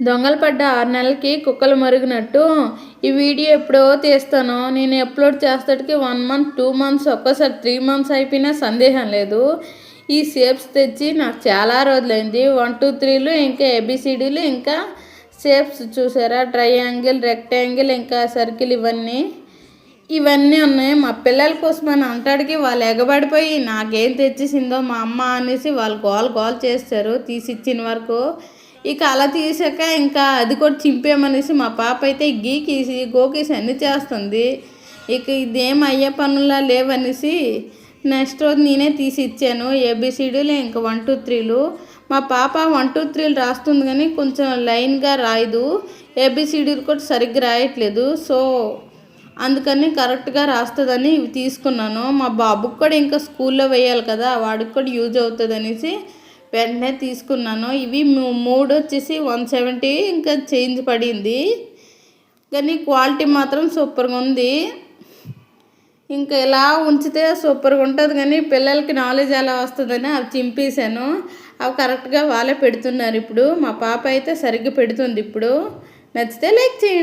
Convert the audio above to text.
దొంగలు పడ్డ ఆరు నెలలకి కుక్కలు మరిగినట్టు. ఈ వీడియో ఎప్పుడో తీస్తాను. నేను అప్లోడ్ చేసేటికి వన్ మంత్ టూ మంత్స్ ఒక్కసారి త్రీ మంత్స్ అయిపోయినా సందేహం లేదు. ఈ షేప్స్ తెచ్చి నాకు చాలా రోజులైంది. వన్ టూ త్రీలు ఇంకా ఏబిసిడీలు ఇంకా షేప్స్ చూసారా? ట్రయాంగిల్ రెక్టాంగిల్ ఇంకా సర్కిల్ ఇవన్నీ. ఇవన్నీ ఉన్నాయి. మా పిల్లల కోసం అని అంటాడికి వాళ్ళు ఎగబడిపోయి నాకేం తెచ్చేసిందో మా అమ్మ అనేసి వాళ్ళు గోల్ గోల్ చేస్తారు. తీసిచ్చిన వరకు ఇక అలా తీసాక ఇంకా అది కూడా చింపేమనేసి మా పాప అయితే గీకేసి గోకేసి అన్ని చేస్తుంది. ఇక ఇదేం అయ్యే పనులా లేవనేసి నెక్స్ట్ రోజు నేనే తీసి ఇచ్చాను. ఏబిసిడీలు ఇంకా వన్ టూ త్రీలు. మా పాప వన్ టూ త్రీలు రాస్తుంది కానీ కొంచెం లైన్గా రాయదు. ఏబిసిడీలు కూడా సరిగ్గా రాయట్లేదు. సో అందుకని కరెక్ట్గా రాస్తుందని ఇవి తీసుకున్నాను. మా బాబుకి కూడా ఇంకా స్కూల్లో వేయాలి కదా వాడికి కూడా యూజ్ అవుతుంది అనేసి వెంటనే తీసుకున్నాను. ఇవి మూడు వచ్చేసి వన్ సెవెంటీ ఇంకా చేంజ్ పడింది. కానీ క్వాలిటీ మాత్రం సూపర్గా ఉంది. ఇంకా ఇలా ఉంచితే సూపర్గా ఉంటుంది కానీ పిల్లలకి నాలెడ్జ్ ఎలా వస్తుందని అవి చింపేశాను. అవి కరెక్ట్గా వాళ్ళే పెడుతున్నారు ఇప్పుడు. మా పాప అయితే సరిగ్గా పెడుతుంది ఇప్పుడు. నచ్చితే లైక్ చేయండి.